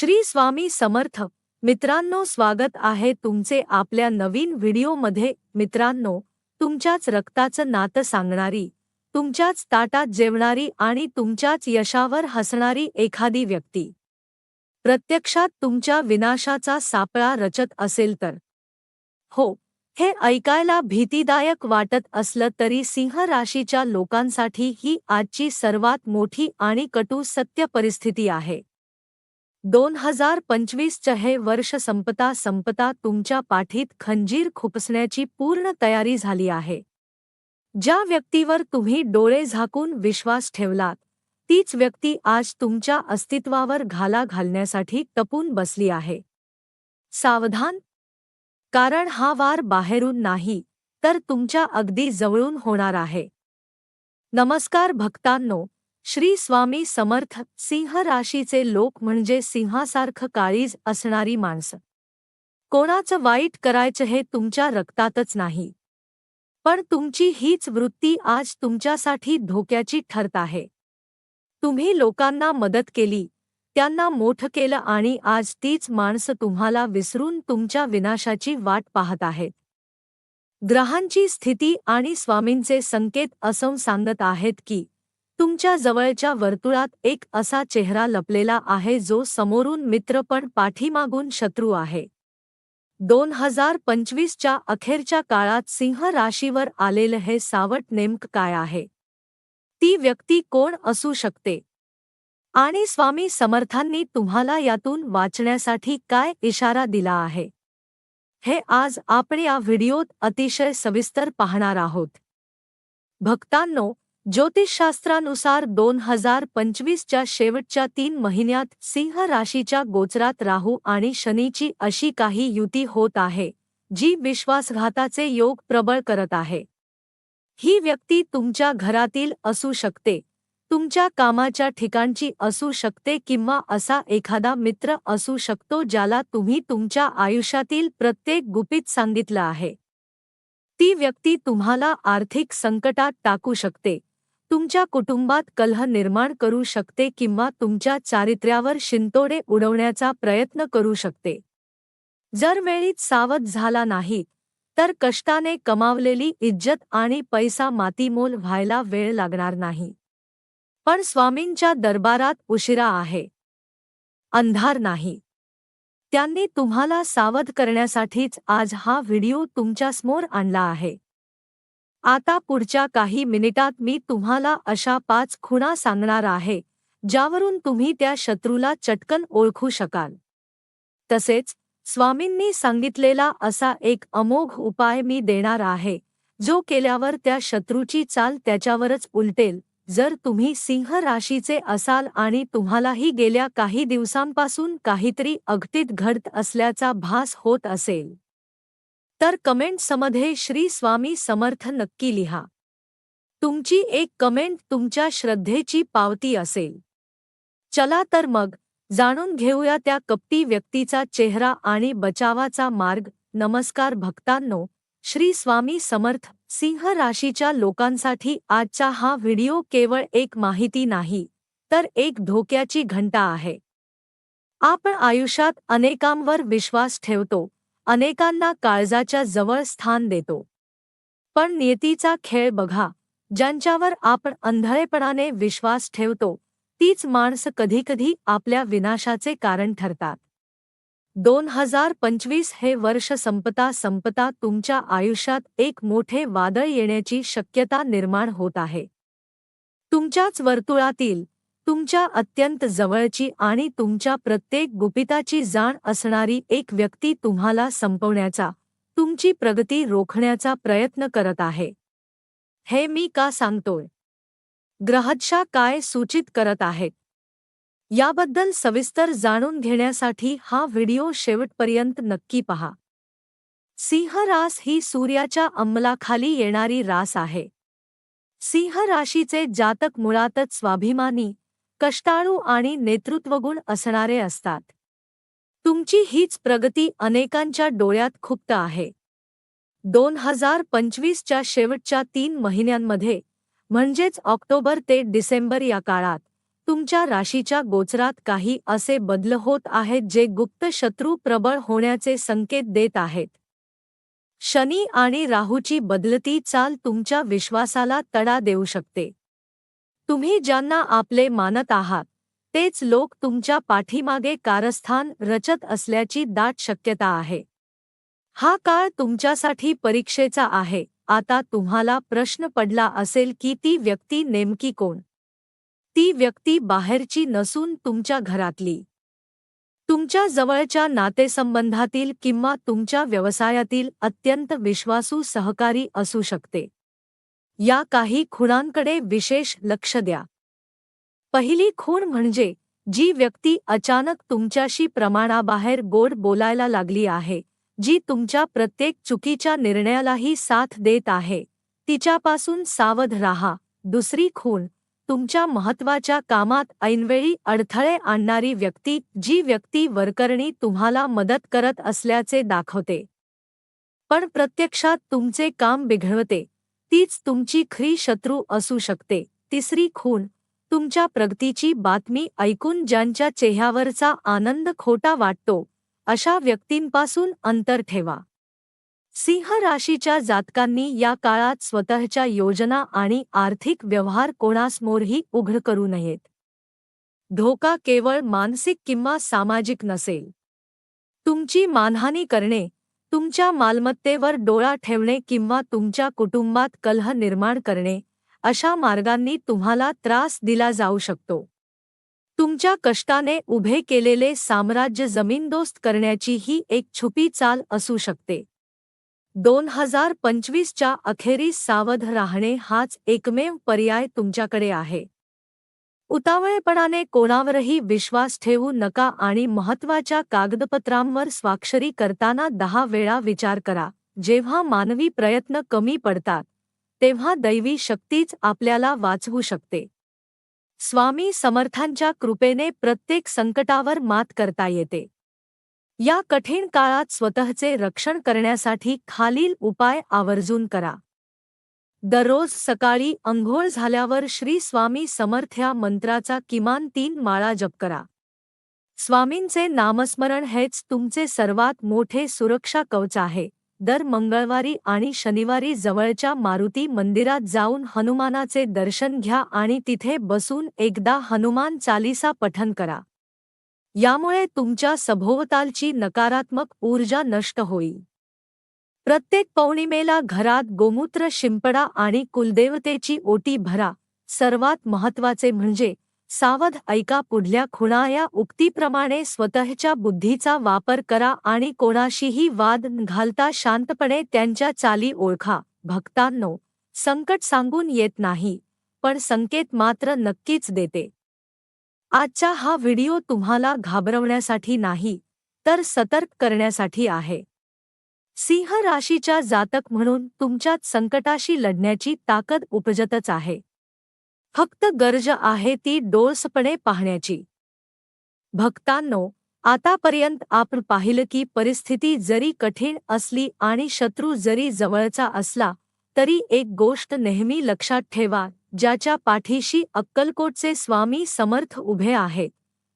श्री स्वामी समर्थ. मित्रांनो स्वागत आहे तुमचे आपल्या नवीन व्हिडिओमध्ये. मित्रांनो तुमच्याच रक्ताचं नातं सांगणारी तुमच्याच ताटात जेवणारी आणि तुमच्याच यशावर हसणारी एखादी व्यक्ती. प्रत्यक्षात तुमच्या विनाशाचा सापळा रचत असेल तर. हो हे ऐकायला भीतीदायक वाटत असलं तरी सिंह राशीच्या लोकांसाठी ही आजची सर्वात मोठी आणि कटू सत्य परिस्थिती आहे. दोन हजार पंचवीसचं हे वर्ष संपता संपता तुमच्या पाठीत खंजीर खुपसण्याची पूर्ण तयारी झाली आहे. ज्या व्यक्तीवर तुम्ही डोळे झाकून विश्वास ठेवलात तीच व्यक्ती आज तुमच्या अस्तित्वावर घाला घालण्यासाठी टपून बसली आहे. सावधान! कारण हा वार बाहेरून नाही तर तुमच्या अगदी जवळून होणार आहे. नमस्कार भक्तांनो! श्री स्वामी समर्थ सिंह राशीचे लोक म्हणजे सिंहासारखं काळीज असणारी माणसं. कोणाचं वाईट करायचं हे तुमच्या रक्तातच नाही. पण तुमची हीच वृत्ती आज तुमच्यासाठी धोक्याची ठरत आहे. तुम्ही लोकांना मदत केली त्यांना मोठं केलं आणि आज तीच माणसं तुम्हाला विसरून तुमच्या विनाशाची वाट पाहत आहेत. ग्रहांची स्थिती आणि स्वामींचे संकेत असं सांगत आहेत की तुमच्या जवळच्या वर्तुळात एक असा चेहरा लपलेला आहे जो समोरून मित्र पण पाठीमागून शत्रू आहे. दोन हजार पंचवीसच्या अखेरच्या काळात सिंह राशीवर आलेलं हे सावट नेमकं काय आहे? ती व्यक्ती कोण असू शकते? आणि स्वामी समर्थांनी तुम्हाला यातून वाचण्यासाठी काय इशारा दिला आहे? हे आज आपण या व्हिडिओत अतिशय सविस्तर पाहणार आहोत. भक्तांनो ज्योतिषशास्त्रानुसार दोन हजार पंचवीसच्या शेवटच्या तीन महिन्यात सिंह राशीच्या गोचरात राहू आणि शनीची अशी काही युती होत आहे जी विश्वासघाताचे योग प्रबळ करत आहे. ही व्यक्ती तुमच्या घरातील असू शकते तुमच्या कामाच्या ठिकाणची असू शकते किंवा असा एखादा मित्र असू शकतो ज्याला तुम्ही तुमच्या आयुष्यातील प्रत्येक गुपित सांगितलं आहे. ती व्यक्ती तुम्हाला आर्थिक संकटात टाकू शकते तुमच्या कुटुंबात कलह निर्माण करू शकते किंवा तुमच्या चारित्र्यावर शिंतोडे उडवण्याचा प्रयत्न करू शकते. जर वेळीत सावध झाला नाही तर कष्टाने कमावलेली इज्जत आणि पैसा मातीमोल व्हायला वेळ लागणार नाही. पण स्वामींच्या दरबारात उशिरा आहे. अंधार नाही. त्यांनी तुम्हाला सावध करण्यासाठीच आज हा व्हिडिओ तुमच्यासमोर आणला आहे. आता पुढच्या काही मिनिटात मी तुम्हाला अशा पाच खुणा सांगणार आहे ज्यावरून तुम्ही त्या शत्रूला चटकन ओळखू शकाल. तसेच स्वामींनी सांगितलेला असा एक अमोघ उपाय मी देणार आहे जो केल्यावर त्या शत्रूची चाल त्याच्यावरच उलटेल जर तुम्ही सिंह राशीचे असाल आणि तुम्हालाही गेल्या काही दिवसांपासून काहीतरी अगदीत घडत असल्याचा भास होत असेल. तर कमेंट्समध्ये श्री स्वामी समर्थ नक्की लिहा. तुमची एक कमेंट तुमच्या श्रद्धेची पावती असेल. चला तर मग, जाणून घेऊया त्या कपटी व्यक्तीचा चेहरा आणि बचावाचा मार्ग. नमस्कार भक्तांनो, श्री स्वामी समर्थ, सिंह राशीच्या लोकांसाठी आजचा हा व्हिडिओ केवळ एक माहिती नाही, तर एक धोक्याची घंटा आहे. आपण आयुष्यात अनेकांवर विश्वास ठेवतो अनेकांना काळजाच्या जवळ स्थान देतो. पण नियतीचा खेळ बघा ज्यांच्यावर आपण अंधळेपणाने विश्वास ठेवतो तीच माणसं कधीकधी आपल्या विनाशाचे कारण ठरतात. दोन हजार पंचवीस हे वर्ष संपता संपता तुमच्या आयुष्यात एक मोठे वादळ येण्याची शक्यता निर्माण होत आहे. तुमच्याच वर्तुळातील तुमच्या अत्यंत जवळची आणि तुमच्या प्रत्येक गुपिताची जाण असणारी एक व्यक्ती तुम्हाला संपवण्याचा तुमची प्रगती रोखण्याचा प्रयत्न करत आहे. हे मी का सांगतोय? ग्रहदशा काय सूचित करत आहेत याबद्दल सविस्तर जाणून घेण्यासाठी हा व्हिडिओ शेवटपर्यंत नक्की पहा. सिंह रास ही सूर्याच्या अंमलाखाली येणारी रास आहे. सिंह राशीचे जातक मुळातच स्वाभिमानी कष्टाळू आणि नेतृत्वगुण असणारे असतात. तुमची हीच प्रगती अनेकांच्या डोळ्यात खुप्त आहे. दोन हजार पंचवीसच्या शेवटच्या तीन महिन्यांमध्ये म्हणजेच ऑक्टोबर ते डिसेंबर या काळात तुमच्या राशीच्या गोचरात काही असे बदल होत आहेत जे गुप्त शत्रू प्रबळ होण्याचे संकेत देत आहेत. शनी आणि राहूची बदलती चाल तुमच्या विश्वासाला तडा देऊ शकते. तुम्ही ज्यांना आपले मानत आहात तेच लोक तुमच्या पाठीमागे कारस्थान रचत असल्याची दाट शक्यता आहे. हा काळ तुमच्यासाठी परीक्षेचा आहे आता तुम्हाला प्रश्न पडला असेल की ती व्यक्ती नेमकी कोण? ती व्यक्ती बाहेरची नसून तुमच्या घरातली. तुमच्या जवळच्या नातेसंबंधातील किंवा तुमच्या व्यवसायातील अत्यंत विश्वासू सहकारी असू शकते. या काही खुणांकडे विशेष लक्ष द्या. पहिली खूण म्हणजे जी व्यक्ती अचानक तुमच्याशी प्रमाणाबाहेर गोड बोलायला लागली आहे जी तुमच्या प्रत्येक चुकीच्या निर्णयालाही साथ देत आहे तिच्यापासून सावध राहा. दुसरी खूण तुमच्या महत्त्वाच्या कामात ऐनवेळी अडथळे आणणारी व्यक्ती जी व्यक्ती वरकरणी तुम्हाला मदत करत असल्याचे दाखवते. पण प्रत्यक्षात तुमचे काम बिघडवते. तीच तुमची खरी शत्रू असू शकते. तिसरी खूण तुमच्या प्रगतीची बातमी ऐकून ज्यांच्या चेहऱ्यावरचा आनंद खोटा वाटतो अशा व्यक्तींपासून अंतर ठेवा. सिंह राशीच्या जातकांनी या काळात स्वतःच्या योजना आणि आर्थिक व्यवहार कोणासमोरही उघड करू नयेत. धोका केवळ मानसिक किंवा सामाजिक नसेल. तुमची मानहानी करणे तुमच्या मालमत्तेवर डोळा ठेवणे किंवा तुमच्या कुटुंबात कलह निर्माण करणे अशा मार्गांनी तुम्हाला त्रास दिला जाऊ शकतो. तुमच्या कष्टाने उभे केलेले साम्राज्य जमीनदोस्त करण्याची ही एक छुपी चाल असू शकते. दोन हजार पंचवीसच्या अखेरीस सावध राहणे हाच एकमेव पर्याय तुमच्याकडे आहे. उतावळेपणाने कोणावरही विश्वास ठेवू नका आणि महत्त्वाच्या कागदपत्रांवर स्वाक्षरी करताना दहा वेळा विचार करा. जेव्हा मानवी प्रयत्न कमी पडतात तेव्हा दैवी शक्तीच आपल्याला वाचवू शकते. स्वामी समर्थांच्या कृपेने प्रत्येक संकटावर मात करता येते. या कठीण काळात स्वतःचे रक्षण करण्यासाठी खालील उपाय आवर्जून करा. दररोज सकाळी अंघोळ झाल्यावर श्री स्वामी समर्थ्या मंत्राचा किमान तीन माळा जप करा. स्वामींचे नामस्मरण हेच तुमचे सर्वात मोठे सुरक्षा कवच आहे. दर मंगळवारी आणि शनिवारी जवळच्या मारुती मंदिरात जाऊन हनुमानाचे दर्शन घ्या आणि तिथे बसून एकदा हनुमान चालिसा पठन करा. यामुळे तुमच्या सभोवतालची नकारात्मक ऊर्जा नष्ट होईल. प्रत्येक पौर्णिमेला घरात गोमूत्र शिंपडा आणि कुलदेवतेची ओटी भरा. सर्वात महत्त्वाचे म्हणजे सावध ऐका पुढल्या खुणा या उक्तीप्रमाणे स्वतःच्या बुद्धीचा वापर करा आणि कोणाशीही वाद घालता शांतपणे त्यांच्या चाली ओळखा. भक्तांनो संकट सांगून येत नाही पण संकेत मात्र नक्कीच देते. आजचा हा व्हिडिओ तुम्हाला घाबरवण्यासाठी नाही तर सतर्क करण्यासाठी आहे. सिंह राशीच्या जातक म्हणून तुमच्यात संकटाशी लढण्याची ताकद उपजतच आहे. फक्त गरज आहे ती डोळसपणे पाहण्याची. भक्तांनो आतापर्यंत आपण पाहिलं की परिस्थिती जरी कठीण असली आणि शत्रू जरी जवळचा असला तरी एक गोष्ट नेहमी लक्षात ठेवा ज्याच्या पाठीशी अक्कलकोटचे स्वामी समर्थ उभे आहेत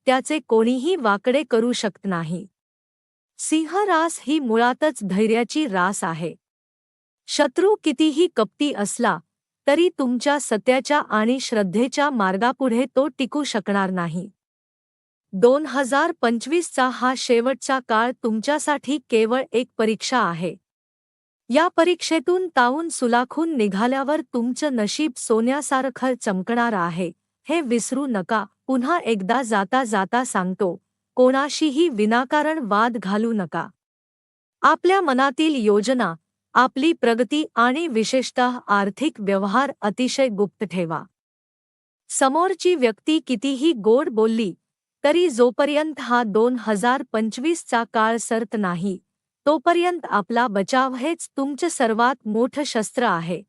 त्याचे कोणीही वाकडे करू शकत नाही. सिंह रास ही मुळातच धैर्याची रास आहे. शत्रू कितीही कपटी असला तरी तुमच्या सत्याच्या आणि श्रद्धेच्या मार्गापुढे तो टिकू शकणार नाही. दोन हजार पंचवीसचा हा शेवटचा काळ तुमच्यासाठी केवळ एक परीक्षा आहे. या परीक्षेतून ताऊन सुलाखून निघाल्यावर तुमचं नशीब सोन्यासारखं चमकणार आहे हे विसरू नका पुन्हा एकदा जाता जाता सांगतो. कोणाशीही विनाकारण वाद घालू नका. आपल्या मनातील योजना आपली प्रगती आणि विशेषतः आर्थिक व्यवहार अतिशय गुप्त ठेवा. समोरची व्यक्ती कितीही गोड बोलली तरी जोपर्यंत हा दोन हजार पंचवीसचा काळ सरत नाही तोपर्यंत आपला बचाव हेच तुमचं सर्वात मोठं शस्त्र आहे.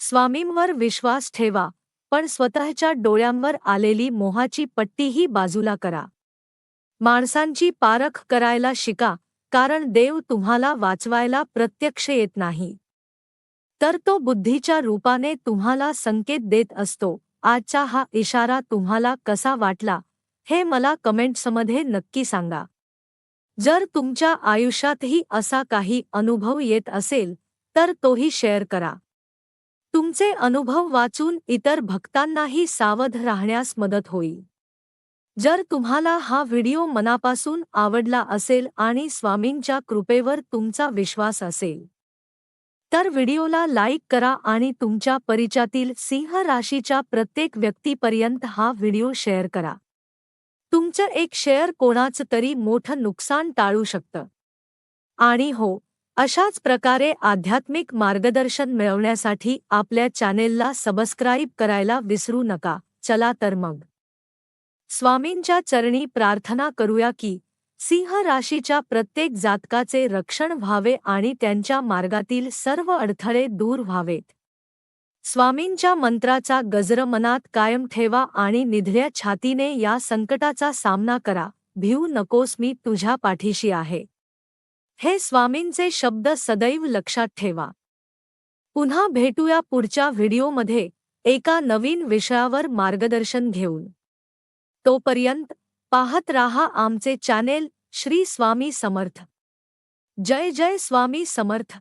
स्वामींवर विश्वास ठेवा पण स्वतःच्या डोळ्यांवर आलेली मोहाची पट्टीही बाजूला करा. माणसांची पारख करायला शिका कारण देव तुम्हाला वाचवायला प्रत्यक्ष येत नाही. तर तो बुद्धीच्या रूपाने तुम्हाला संकेत देत असतो आजचा हा इशारा तुम्हाला कसा वाटला हे मला कमेंट्समध्ये नक्की सांगा. जर तुमच्या आयुष्यातही असा काही अनुभव येत असेल तर तोही शेअर करा. तुमचे अनुभव वाचून इतर भक्तांनाही सावध राहण्यास मदत होईल. जर तुम्हाला हा व्हिडिओ मनापासून आवडला असेल आणि स्वामींच्या कृपेवर तुमचा विश्वास असेल तर व्हिडिओला लाईक करा आणि तुमच्या परिचयातील सिंह राशीच्या प्रत्येक व्यक्तीपर्यंत हा व्हिडिओ शेअर करा. तुमचं एक शेअर कोणाचं तरी मोठं नुकसान टाळू शकतं. आणि हो अशाच प्रकारे आध्यात्मिक मार्गदर्शन मिळवण्यासाठी आपल्या चॅनेलला सबस्क्राईब करायला विसरू नका. चला तर मग. स्वामींच्या चरणी प्रार्थना करूया की सिंह राशीच्या प्रत्येक जातकाचे रक्षण व्हावे आणि त्यांच्या मार्गातील सर्व अडथळे दूर व्हावेत. स्वामींच्या मंत्राचा गजर मनात कायम ठेवा आणि निधड्या छातीने या संकटाचा सामना करा भिऊ नकोस मी तुझ्या पाठीशी आहे. हे स्वामींचे शब्द सदैव लक्षात ठेवा. पुन्हा भेटूया पुढच्या व्हिडिओमध्ये एका नवीन विषयावर मार्गदर्शन घेऊन. तोपर्यंत पाहत राहा आमचे चॅनेल श्री स्वामी समर्थ. जय जय स्वामी समर्थ.